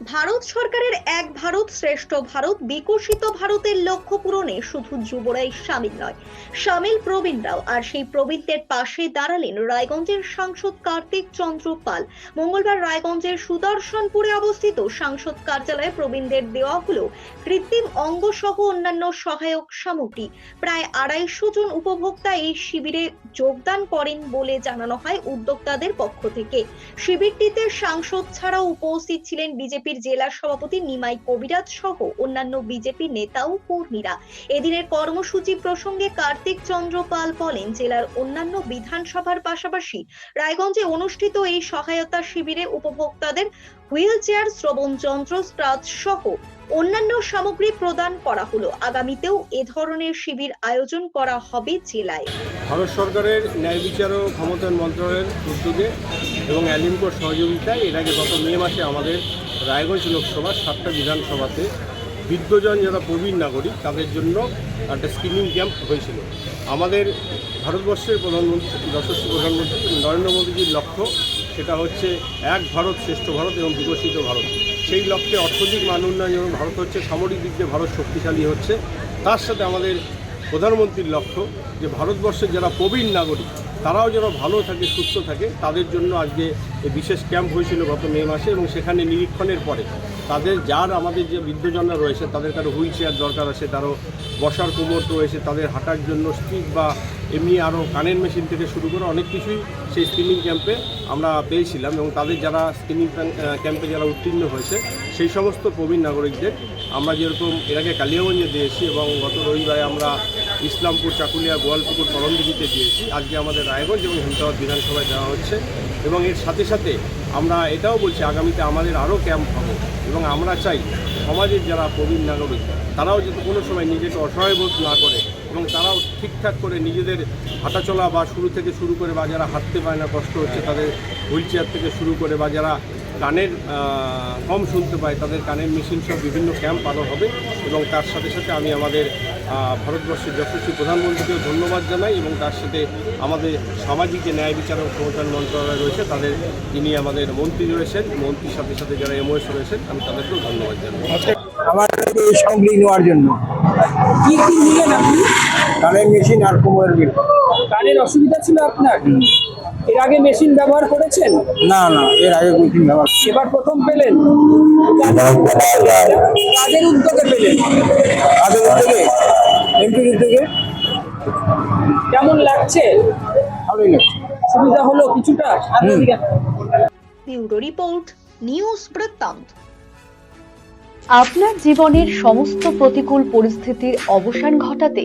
ভারত সরকারের এক ভারত শ্রেষ্ঠ ভারত, বিকশিত ভারতের লক্ষ্য পূরণে শুধু যুবরাই সামিল নয়, সামিল প্রবীণরাও। আর সেই প্রবীণদের পাশে দাঁড়ালেন রায়গঞ্জের সাংসদ কার্তিক চন্দ্র পাল। মঙ্গলবার রায়গঞ্জের সুদর্শনপুরে অবস্থিত সাংসদ কার্যালয়ে প্রবীণদের দেওয়া হলো কৃত্রিম অঙ্গ সহ অন্যান্য সহায়ক সামগ্রী। প্রায় আড়াইশো জন উপভোক্তা এই শিবিরে যোগদান করেন বলে জানানো হয় উদ্যোক্তাদের পক্ষ থেকে। শিবিরটিতে সাংসদ ছাড়াও উপস্থিত ছিলেন বিজেপির জেলা সভাপতি নিমাই কবিরাজ সহ অন্যান্য বিজেপি নেতা ও কর্মীরা। এদিনের কর্মসূচি প্রসঙ্গে কার্তিক চন্দ্র পাল বলেন, জেলার অন্যান্য বিধানসভার পাশাপাশি রায়গঞ্জে অনুষ্ঠিত এই সহায়তা শিবিরে উপভোক্তাদের হুইল চেয়ার শ্রবণ যন্ত্র স্ক্রাচ সহ অন্যান্য সামগ্রী প্রদান করা হলো। আগামীতেও এ ধরনের শিবির আয়োজন করা হবে জেলায়। ভারত সরকারের ন্যায় বিচার ও ক্ষমতায়ন মন্ত্রণালয়ের উদ্যোগে এবং অ্যালিমকোর সহযোগিতায় এর আগে গত মে মাসে আমাদের রায়গঞ্জ লোকসভা সাতটা বিধানসভাতে বৃদ্ধজন যারা প্রবীণ নাগরিক, তাদের জন্য একটা স্ক্রিনিং ক্যাম্প হয়েছিল। আমাদের ভারতবর্ষের প্রধানমন্ত্রী, যশস্বী প্রধানমন্ত্রী নরেন্দ্র মোদীজির লক্ষ্য সেটা হচ্ছে এক ভারত, শ্রেষ্ঠ ভারত এবং বিকশিত ভারত। সেই লক্ষ্যে অর্থনৈতিক মান উন্নয়ন এবং ভারত হচ্ছে সামরিক দিক দিয়ে ভারত শক্তিশালী হচ্ছে। তার সাথে আমাদের প্রধানমন্ত্রীর লক্ষ্য যে ভারতবর্ষের যারা প্রবীণ নাগরিক তারাও যেন ভালো থাকে, সুস্থ থাকে, তাদের জন্য আজকে বিশেষ ক্যাম্প হয়েছিল গত মে মাসে এবং সেখানে নিরীক্ষণের পরে তাদের যার আমাদের যে বৃদ্ধজনরা রয়েছে, তাদের কারও হুইল চেয়ার দরকার আছে, তারও বসার কোমর রয়েছে, তাদের হাঁটার জন্য স্টিক বা এমনি আরও কানের মেশিন থেকে শুরু করে অনেক কিছুই সেই স্ক্রিনিং ক্যাম্পে আমরা পেয়েছিলাম এবং তাদের যারা স্ক্রিনিং ক্যাম্পে যারা উত্তীর্ণ হয়েছে, সেই সমস্ত প্রবীণ নাগরিকদের আমরা যেরকম এর আগে কালিয়াগঞ্জে দিয়েছি এবং গত রবিবারে আমরা ইসলামপুর, চাকুলিয়া, গোয়ালপুকুর করমদিঘিতে দিয়েছি আজকে আমাদের রায়গঞ্জ এবং হেমতাবাদ বিধানসভায় দেওয়া হচ্ছে এবং এর সাথে সাথে আমরা এটাও বলছি, আগামীতে আমাদের আরও ক্যাম্প হবে এবং আমরা চাই সমাজের যারা প্রবীণ নাগরিক, তারাও যাতে কোনো সময় নিজেকে অসহায় বোধ না করে এবং তারাও ঠিকঠাক করে নিজেদের হাঁটাচলা বা শুরু থেকে শুরু করে বা যারা হাঁটতে পায় না, কষ্ট হচ্ছে তাদের হুইল চেয়ার থেকে শুরু করে বা যারা কানের কম শুনতে পায় তাদের কানের মেশিন সব বিভিন্ন ক্যাম্প আরও হবে এবং তার সাথে সাথে আমি আমাদের ভারতবর্ষের যশস্বী প্রধানমন্ত্রীকেও ধন্যবাদ জানাই এবং তার সাথে আমাদের সামাজিক যে ন্যায় বিচার ও ক্ষমতায়ন মন্ত্রণালয় রয়েছে তাদের যিনি আমাদের মন্ত্রী রয়েছেন মন্ত্রীর সাথে সাথে যারা এমওএস রয়েছেন আমি তাদেরকেও ধন্যবাদ জানাই। আমার এই সামগ্রী নেওয়ার জন্য। কি কি নিলেন আপনি? কানের মেশিন আর কোমরের বিল। কানের অসুবিধা ছিল আপনার? এর আগে মেশিন ব্যবহার করেছেন? না না এর আগে মেশিন ব্যবহার এবার প্রথম পেলেন? কাজের উদ্যোগে পেলেন? তাদের উদ্যোগে? এমপির উদ্যোগে? কেমন লাগছে? ভালোই লাগছে। সুবিধা হলো কিছুটা? ব্যুরো রিপোর্ট নিউজ বৃত্তান্ত। আপনার জীবনের সমস্ত প্রতিকূল পরিস্থিতির অবসান ঘটাতে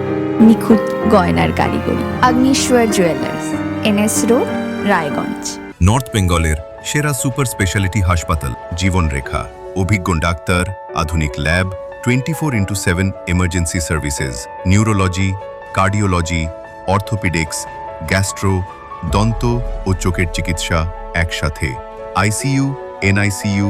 নিখুঁত গয়নার কারিগরি। Agneshwar jewellers NS road, Raiganj. North বেঙ্গলের সেরা সুপার স্পেশালিটি হাসপাতাল, জীবনরেখা। অভিজ্ঞ ডাক্তার, আধুনিক lab twenty four into seven emergency services neurology cardiology orthopaedics gastro দন্ত ও চোখের চিকিৎসা একসাথে। ICU NICU